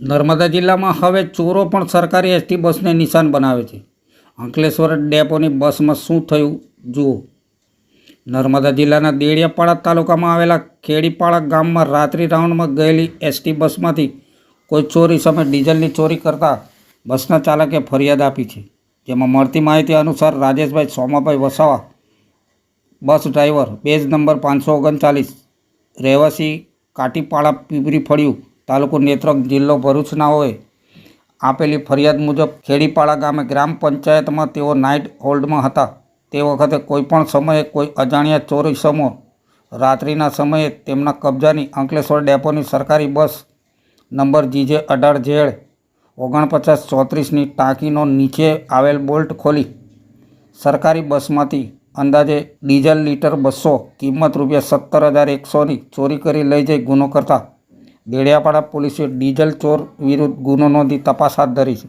નર્મદા જિલ્લામાં હવે ચોરો પણ સરકારી એસટી બસને નિશાન બનાવે છે. અંકલેશ્વર ડેપોની બસમાં શું થયું જુઓ. નર્મદા જિલ્લાના દેડિયાપાડા તાલુકામાં આવેલા ખેડીપાડા ગામમાં રાત્રિ રાઉન્ડમાં ગયેલી એસટી બસમાંથી કોઈ ચોરી સામે ડીઝલની ચોરી કરતા બસના ચાલકે ફરિયાદ આપી છે. જેમાં મળતી માહિતી અનુસાર Rajeshbhai Somabhai Vasava, bus driver, badge number પાંચસો ઓગણચાલીસ, રહેવાસી કાટીપાડા પીપરી ફળિયું તાલુકો નેત્રંગ જિલ્લો ભરૂચના હોય. આપેલી ફરિયાદ મુજબ ખેડીપાડા ગામે ગ્રામ પંચાયતમાં તેઓ નાઇટ હોલ્ડમાં હતા. તે વખતે કોઈપણ સમયે કોઈ અજાણ્યા ચોરી સમો રાત્રિના સમયે તેમના કબજાની અંકલેશ્વર ડેપોની સરકારી બસ નંબર જીજે અઢાર ઝેડ ઓગણપચાસ ચોત્રીસની ટાંકીનો નીચે આવેલ બોલ્ટ ખોલી. સરકારી બસમાંથી અંદાજે ડીઝલ લીટર બસો, કિંમત રૂપિયા સત્તર હજાર એકસોની ચોરી કરી લઈ જઈ ગુનો કરતા દેડિયાપાડા પોલીસે ડીઝલ ચોર વિરુદ્ધ ગુનો નોંધી તપાસ હાથ ધરી છે.